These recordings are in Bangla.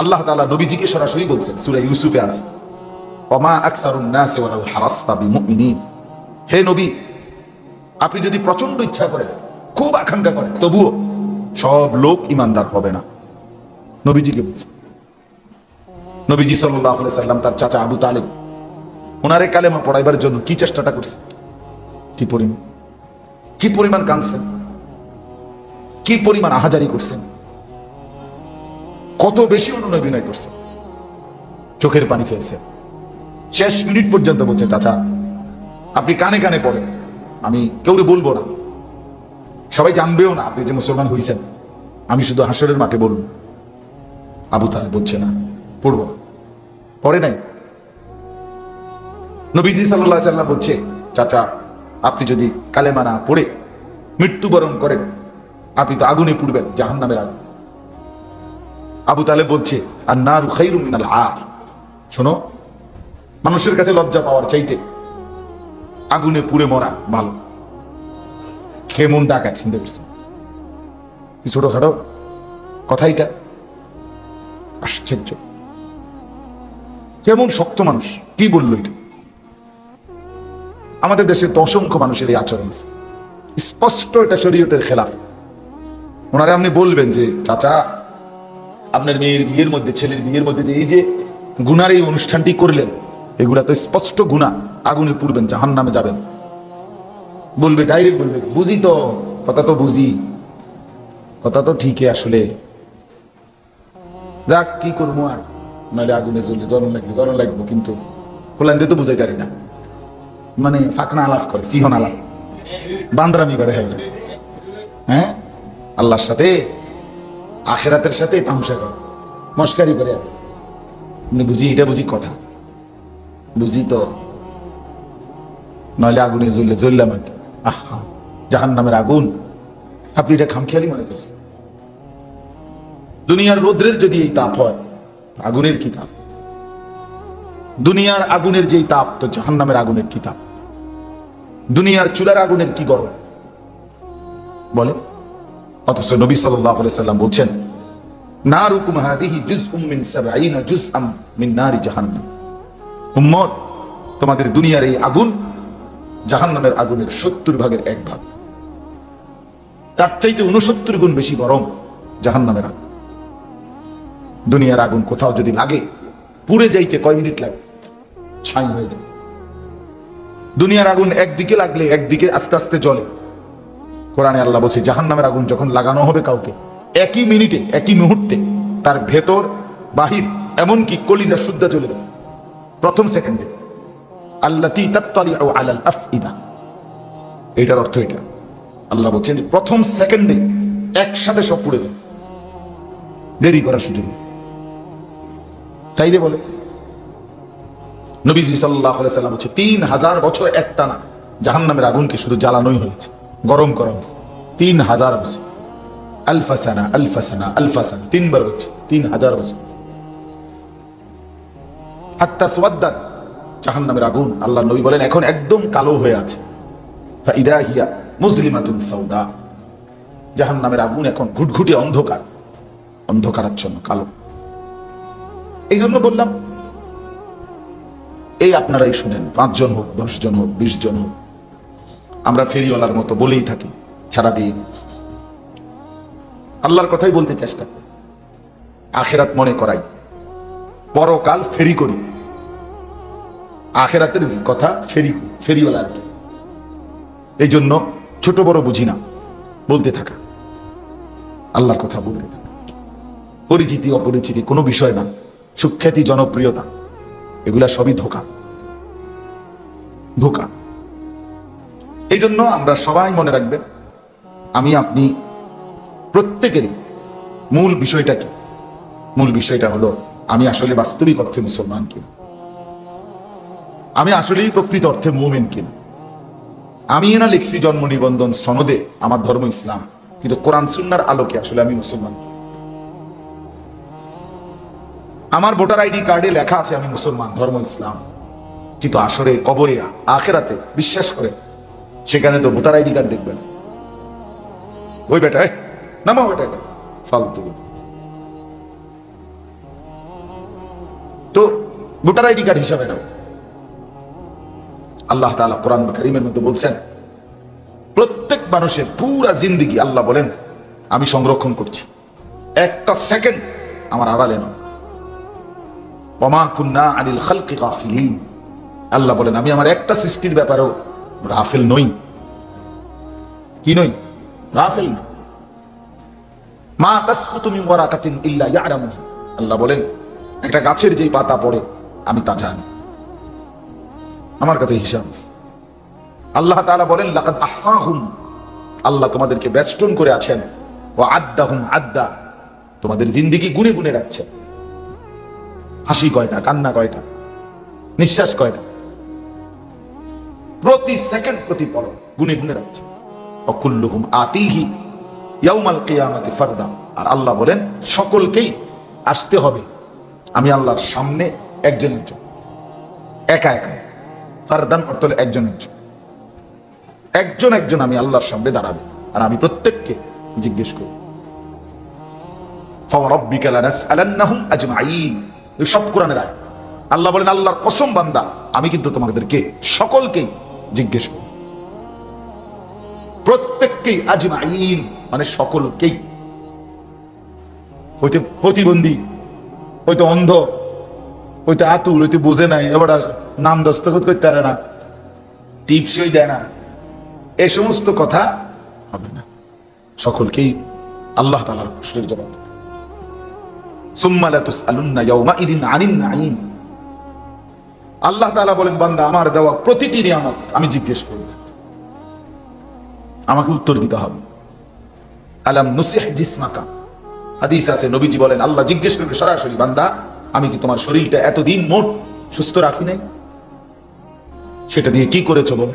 আল্লাহ তাআলা নবীজিকে সরাসরি বলছেন, সূরা ইউসুফে আছে, ওমা আকসারুন নাসি ওয়ালাউ হারাসতা বিমুমিনিন। হে নবী, আপনি যদি প্রচণ্ড ইচ্ছা করেন খুব আকাঙ্ক্ষা করেন তবুও সব লোক ইমানদার হবে না। নবীজিকে বলছে নবীজি সাল্লাহ সাল্লাম তার চাচা আবু তালেব ওনারে কালেমা পড়াইবার জন্য কি চেষ্টাটা করছে? কি পরিমাণ কি পরিমাণ কাঁদছেন? কি পরিমাণ আহাজারি করছেন? কত বেশি অনুনয় করছেন চোখের পানি ফেলছেন শেষ মিনিট পর্যন্ত বলছে, চাচা, আপনি কানে কানে পড়েন। আমি কেউরে বলব না। সবাই জানবেও না আপনি যে মুসলমান হয়েছেন আমি শুধু হাসরের মাঠে বলব। আবু তাহলে বলছে, না, পড়ব। পড়ে নাই? নবীজি সাল্লাহ সাল্লাম বলছে, চাচা, আপনি যদি কালেমা না পড়ে, মৃত্যুবরণ করেন, আপনি তো আগুনে পুড়বেন জাহান নামের আগুন। আবু তালে বলছে আর না রুখাইরুম মিনাল আর শোনো, মানুষের কাছে লজ্জা পাওয়ার চাইতে আগুনে পুড়ে মরা ভালো। কেমন ডাকা চিন্তা করছে কি ছোটখাটো কথাইটা আশ্চর্য। কেমন শক্ত মানুষ, কি বলল এটা? আমাদের দেশে অসংখ্য মানুষের এই আচরণ স্পষ্ট এটা শরীয়তের খেলাফ। ওনারা আপনি বলবেন যে, চাচা আপনার মেয়ের বিয়ের মধ্যে, ছেলের বিয়ের মধ্যে যে এই যে গুনার এই অনুষ্ঠানটি করলেন, এগুলা তো স্পষ্ট গুণা। আগুনে পুড়বেন জাহান নামে যাবেন। বলবে ডাইরেক্ট বলবে, বুঝি তো, কথা তো বুঝি। কথা তো ঠিকই আসলে। যাক, কি করব আর? নাহলে আগুনে জ্বলে, জ্বলন লাগবে, জ্বলন লাগবো, কিন্তু ফুলান তো বুঝাই পারি না। মানে ফাঁকনা আলাপ করে, সিহন আলাপ। বান্দরামি করে হ্যাঁ হ্যাঁ? আল্লাহর সাথে আখেরাতের সাথে তামসা করে। মস্কারি করে আর। মানে বুঝি এটা বুঝি কথা? বুঝি তো। নইলে আগুনে জ্বললে জ্বললাম আর কি। আহা জাহান নামের আগুন। আপনি এটা খামখেয়ালি মনে করছেন? দুনিয়ার রৌদ্রের যদি এই তাপ হয়, আগুনের কি তাপ? দুনিয়ার আগুনের যেই তাপ, তো জাহান নামের আগুনের কি তাপ? দুনিয়ার চুলার আগুনের কি গরম? বলে অথচ নবী সাল্লাম বলছেন তোমাদের দুনিয়ার এই আগুন আগুনের সত্তর ভাগের এক ভাগ। তার চাইতে উনসত্তর গুণ বেশি গরম জাহান্নামের আগুন। দুনিয়ার আগুন কোথাও যদি লাগে, পুড়ে যাইতে কয় মিনিট লাগে? ছাই হয়ে যায়। দুনিয়ার আগুন একদিকে লাগলে একদিকে আস্তে আস্তে জ্বলে। কোরআনে আল্লাহ বলছে, জাহান্নামের আগুন যখন লাগানো হবে কাউকে, একই মিনিটে, একই মুহূর্তে, তার ভেতর, বাহির, এমনকি কলিজা শুদ্ধা চলে যাবে। প্রথম সেকেন্ডে। আল্লাতি তাত্তালিউ আলাল আফইদা। এটার অর্থ এটা। আল্লাহ বলছেন যে প্রথম সেকেন্ডে একসাথে সব পুড়ে যাবে। দেরি করার সুযোগ। তাই যে বলে, নবীজি সাল্লাহ সাল্লাম হচ্ছে তিন হাজার বছর একটানা জাহান নামের আগুনকে শুধু জ্বালানোই হয়েছে। গরম করা। হয়েছে তিন হাজার বছর। আলফাসানা আলফাসানা আলফাসানা তিনবার হচ্ছে তিন হাজার বছর। হাত্তা সোয়াদ্দান জাহান নামের আগুন। আল্লাহ নবী বলেন, এখন একদম কালো হয়ে আছে। ইদা হিয়া মুসলিমাতুন সৌদা জাহান নামের আগুন এখন ঘুটঘুটে অন্ধকার। অন্ধকারাচ্ছন্ন, কালো। এই জন্য বললাম, এই আপনারাই শুনেন, পাঁচজন হোক দশ জন হোক বিশ জন হোক আমরা ফেরিওয়ালার মতো বলেই থাকি, সারাদিন। আল্লাহর কথাই বলতে চেষ্টা করি। আখেরাত মনে করাই। পরকাল ফেরি করি। আখেরাতের কথা ফেরি ফেরিওয়ালা আর কি এই জন্য ছোট বড় বুঝি না, বলতে থাকা। আল্লাহর কথা বলতে থাকা। পরিচিতি, অপরিচিতি কোনো বিষয় না, সুখ্যাতি, জনপ্রিয়তা, এগুলা সবই ধোকা। ধোকা। এই জন্য আমরা সবাই মনে রাখবেন আমি, আপনি, প্রত্যেকেরই মূল বিষয়টা কি? মূল বিষয়টা হলো, আমি আসলে বাস্তবিক অর্থে মুসলমান কিনা? আমি আসলেই প্রকৃত অর্থে মুমিন কিনা? আমি না লিখছি জন্ম নিবন্ধন সনদে আমার ধর্ম ইসলাম, কিন্তু কোরআন সুন্নার আলোকে আসলে আমি মুসলমান আমার ভোটার আইডি কার্ডে লেখা আছে, আমি মুসলমান, ধর্ম ইসলাম। কিন্তু আসলে কবরে, আখেরাতে বিশ্বাস করে সেখানে তো ভোটার আইডি কার্ড দেখবেন। ওই বেটা নামাও বেটা ফালতু তো ভোটার আইডি কার্ড হিসাবে নাও। আল্লাহ তাআলা কোরআন করিমের মধ্যে বলছেন, প্রত্যেক মানুষের পুরা জিন্দিগি আল্লাহ বলেন, আমি সংরক্ষণ করছি। একটা সেকেন্ড আমার আড়ালে নয় ওমা কুন্না আনিল খালকি গাফিলিন। আল্লাহ বলেন, আমি আমার একটা সৃষ্টির ব্যাপারেও গাফিল নই। কি নই? গাফিল নই। মা মিন ওয়ারাকাতিন ইল্লা ইয়ালামুহা। আল্লাহ বলেন, একটা গাছের যেই পাতা পড়ে, আমি তা জানি। আমার কাছে হিসাব। আল্লাহ তাআলা বলেন, লাকাদ আহসাহুম। আল্লাহ তোমাদেরকে বেষ্টন করে আছেন। ও আদ্দাহুম আদ্দা। তোমাদের জিন্দিগি গুনে গুনে রাখছেন। হাসি কয়টা, কান্না কয়টা, নিঃশ্বাস কয়টা? প্রতি সেকেন্ড প্রতি পলক গুনে গুনে রাখছে অকুল্লুহুম আতিহি ইয়াউমাল কিয়ামাতি ফারদা। আর আল্লাহ বলেন, সকলকেই আসতে হবে। আমি আল্লাহর সামনে একজন একজন একা একা। ফারদান অর্থ হলো একজন একজন একজন একজন আমি আল্লাহর সামনে দাঁড়াবে। আর আমি প্রত্যেককে জিজ্ঞেস করি সব কোরআনের আয় আল্লাহ বলেন, আল্লাহর কসম বান্দা, আমি কিন্তু তোমাদেরকে সকলকেই জিজ্ঞেস করব প্রত্যেককেই আজমাইন মানে সকলকেই। হইতে প্রতিবন্ধী হয়তো অন্ধ হয়তো আতুর হয়তো বোঝে নাই, এবার নাম দস্তখত করতে পারে না, টিপসই দেয় না। এ সমস্ত কথা হবে না। সকলকেই আল্লাহ তালার প্রশ্নের জবাব দিতে হবে। সুম্মা লাতুসআলুন্না ইয়াউমাইদিন আনিন নাঈম। আল্লাহ তাআলা বলেন, বান্দা, আমার দেওয়া প্রতিটি নিয়ামত আমি জিজ্ঞেস করব। আমাকে উত্তর দিতে হবে। আলাম নুসিহ জিসমাকা। হাদিস আছে, নবীজি বলেন, আল্লাহ জিজ্ঞেস করবে সরাসরি, বান্দা, আমি কি তোমার শরীরটা এতদিন মোট সুস্থ রাখি নাই? সেটা দিয়ে কি করেছ বল?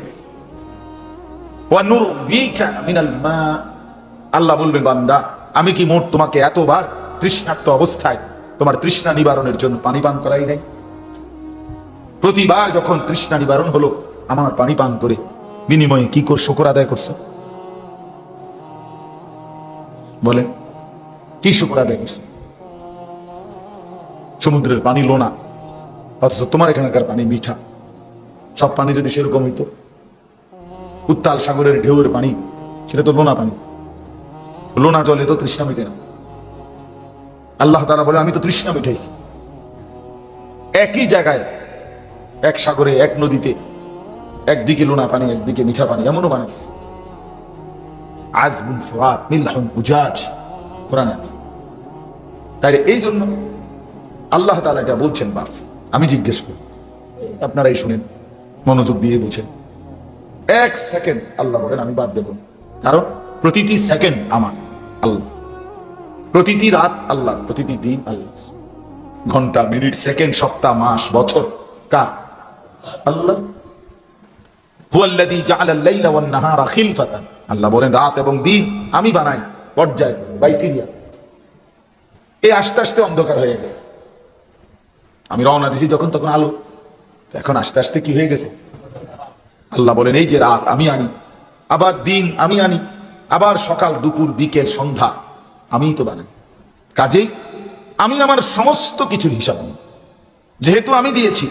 আল্লাহ বলবে, বান্দা, আমি কি মোট তোমাকে এতবার তৃষ্ণার্ত অবস্থায় তোমার তৃষ্ণা নিবারণের জন্য পানি পান করাই নাই? প্রতিবার যখন তৃষ্ণা নিবারণ হলো, আমার পানি পান করে বিনিময়ে কি কর শুকর আদায় করছ? বলে কি শুকর আদায় করছ? সমুদ্রের পানি লোনা অথচ তোমার এখানকার পানি মিঠা। সব পানি যদি সেরকম হইতো, উত্তাল সাগরের ঢেউয়ের পানি, সেটা তো লোনা পানি। লোনা জলে তো তৃষ্ণা মিটে না। আল্লাহ তালা বলে আমি তো তৃষ্ণা মিটাইছি। একই জায়গায় এক সাগরে, এক নদীতে, একদিকে লোনা পানি, একদিকে মিঠা পানি, এমনও বানাইছে। আজবুন ফুয়াত মিলহুন উজাজ, কোরআন তাই এই জন্য আল্লাহ তাআলা এটা বলছেন, বাপ, আমি জিজ্ঞেস করি, আপনারাই শুনেন, মনোযোগ দিয়ে বুঝেন। এক সেকেন্ড আল্লাহ বলেন, আমি বাদ দেব। কারণ প্রতিটি সেকেন্ড আমার, আল্লাহ। প্রতিটি রাত আল্লাহ, প্রতিটি দিন আল্লাহ। ঘণ্টা, মিনিট, সেকেন্ড, সপ্তাহ, মাস, বছর, কার? আল্লাহ। আল্লাহ বলেন, রাত আমি এই আমি এই যে রাত, আমি আনি। আবার দিন, আমি আনি। আবার সকাল, দুপুর, বিকেল, সন্ধ্যা, আমিই তো বানাই। কাজেই আমি আমার সমস্ত কিছুর হিসাব যেহেতু আমি দিয়েছি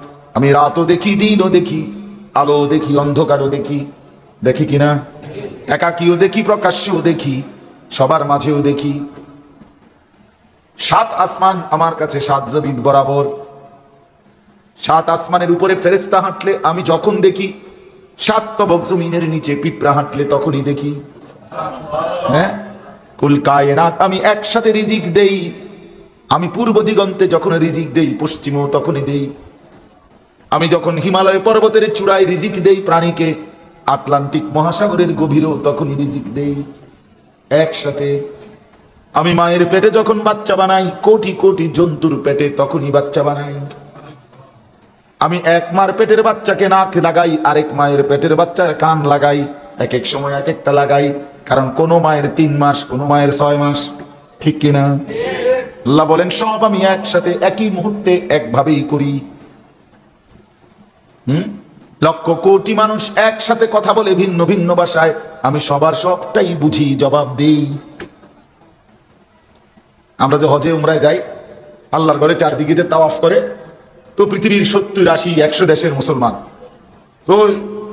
আমি রাতও দেখি, দিনও দেখি আলো দেখি, অন্ধকারও দেখি। দেখি কিনা একাকিও দেখি, প্রকাশ্যেও দেখি, সবার মাঝেও দেখি। সাত আসমান আমার কাছে, সাত জমিন বরাবর। সাত আসমানের উপরে ফেরেস্তা হাঁটলে আমি যখন দেখি, সাত তবক জমিনের নিচে পিঁপড়া হাঁটলে তখনই দেখি। হ্যাঁ? কুল কায়নাত, আমি একসাথে রিজিক দেই। আমি পূর্ব দিগন্তে যখন রিজিক দেই, পশ্চিমেও তখনই দেই। আমি যখন হিমালয় পর্বতের চূড়ায় রিজিক দেই প্রাণীকে, আটলান্টিক মহাসাগরের গভীরেও তখনই রিজিক দেই। একসাথে আমি মায়ের পেটে যখন বাচ্চা বানাই, কোটি কোটি জন্তুর পেটে তখনই বাচ্চা বানাই। আমি এক মার পেটের বাচ্চাকে নাক লাগাই, আরেক মায়ের পেটের বাচ্চার কান লাগাই এক এক সময় এক একটা লাগাই, কারণ কোনো মায়ের তিন মাস, কোনো মায়ের ছয় মাস, ঠিক কিনা? বলেন, সব আমি একসাথে, একই মুহূর্তে একভাবেই করি। লক্ষ কোটি মানুষ একসাথে কথা বলে ভিন্ন ভিন্ন ভাষায়। আমি সবার সবটাই বুঝি, জবাব দেই। আমরা যে হজে উমরায় যাই, আল্লাহর ঘরে চারদিকে যে তাওয়াফ করে, তো পৃথিবীর সত্তর আশি, একশো দেশের মুসলমান। তো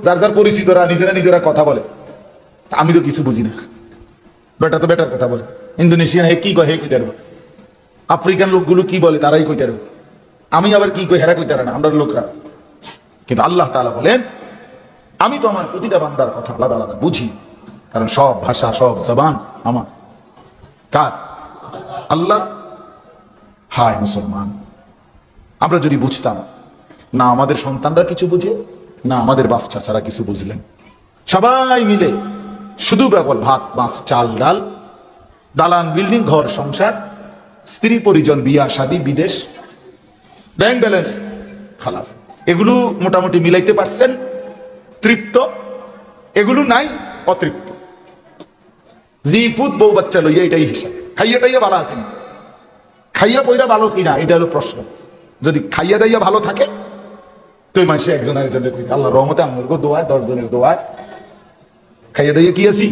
যার যার পরিচিতরা নিজেরা নিজেরা কথা বলে। আমি তো কিছু বুঝি না। বেটা তো বেটার কথা বলে। ইন্দোনেশিয়ান হে কি কয়, হে কইতে পারব? আফ্রিকান লোকগুলো কি বলে, তারাই কইতে পারব। আমি আবার কি কই, হেরা কইতে পারে না আমরা লোকরা। কিন্তু আল্লাহ তাআলা বলেন, আমি তো আমার প্রতিটা বান্দার কথা আলাদা আলাদা বুঝি, কারণ সব ভাষা, সব জবান আমার। কার? আল্লাহ হায় মুসলমান, আমরা যদি বুঝতাম, না আমাদের সন্তানরা কিছু বুঝে, না আমাদের বাচ্চা ছাড়া কিছু বুঝলেন। সবাই মিলে শুধু কেবল ভাত, মাছ, চাল, ডাল, দালান, বিল্ডিং, ঘর, সংসার, স্ত্রী, পরিজন, বিয়া, শাদী, বিদেশ, ব্যাংক ব্যালেন্স, খালাস। এগুলো মোটামুটি মিলাইতে পারছেন, তৃপ্ত। এগুলো নাই, অতৃপ্ত। জি ফুট বউ বাচ্চা লইয়া এটাই হিসাব। খাইয়া টাইয়া ভালো আছে খাইয়া পইরা ভালো কিনা এটা হলো প্রশ্ন। যদি খাইয়া দাইয়া ভালো থাকে, তুই মানুষে একজন আরেকজনের কই আল্লাহ রহমতে আমার দোয়ায় দশ জনের দোয়ায়। খাইয়া দাইয়া কি আছি?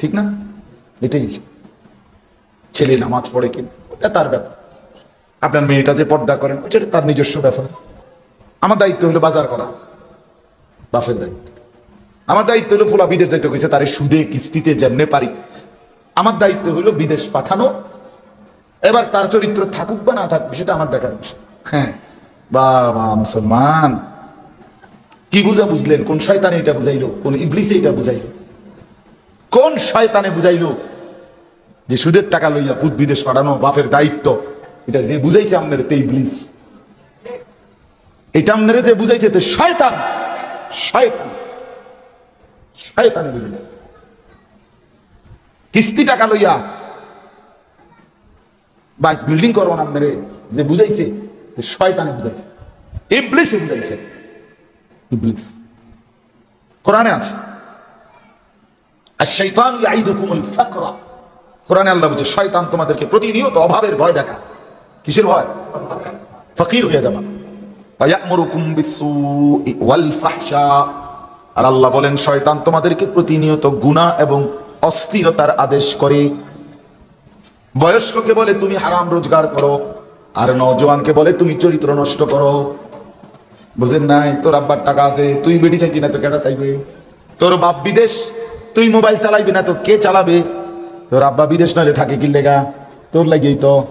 ঠিক না? এটাই। ছেলে নামাজ পড়ে কিনা তার ব্যাপার। আপনার মেয়েটা যে পর্দা করেন ওটা তার নিজস্ব ব্যাপার। আমার দায়িত্ব হলো বাজার করা। বাফের দায়িত্ব। আমার দায়িত্ব হলো ফুলা বিদেশ যাইতে কইছে, তারে সুদে, কিস্তিতে যেমনে পারি। আমার দায়িত্ব হলো বিদেশ পাঠানো। এবার তার চরিত্র থাকুক বা না থাকুক, সেটা আমার দেখার বিষয়। হ্যাঁ বাবা মুসলমান। কি বুঝা বুঝলেন? কোন শয়তানে এটা বুঝাইলো? কোন ইবলিসে এটা বুঝাইলো? কোন শয়তানে বুঝাইলো যে সুদের টাকা লইয়া পুত বিদেশ পাঠানো বাপের দায়িত্ব? এটা যে বুঝাইছে আপনার তে ইবলিস। এটা আপনার যে বুঝাইছে তো শয়তান। শয়তান। শয়তানে বুঝাইছে। কিস্তি টাকা লইয়া বা বিল্ডিং করব না যে বুঝাইছে শয়তানে বুঝাইছে। ইবলিস বুঝাইছে। ইবলিস। কোরআনে আছে। আর শৈতান ইয়াইদুকুমুল ফাকরা। কোরআনে আল্লাহ বলছে, শয়তান তোমাদেরকে প্রতিনিয়ত অভাবের ভয় দেখা কিসের ভয়? ফকির হয়ে যাবা। আর আল্লাহ বলেন শয়তান তোমাদেরকে প্রতিনিয়ত গুনাহ এবং অস্থিরতার আদেশ করে। বয়স্ককে বলে তুমি হারাম রোজগার করো। আর নজওয়ানকে বলে তুমি চরিত্র নষ্ট করো। বুঝেন নাই? তোর আব্বার টাকা আছে তুই বেটি চাইতি না তো কেটা চাইবে? তোর বাপ বিদেশ তুই মোবাইল চালাইবি না তো কে চালাবে? তোর আব্বা বিদেশ নালে থাকে কি লেগা? তোর লাগেই তো।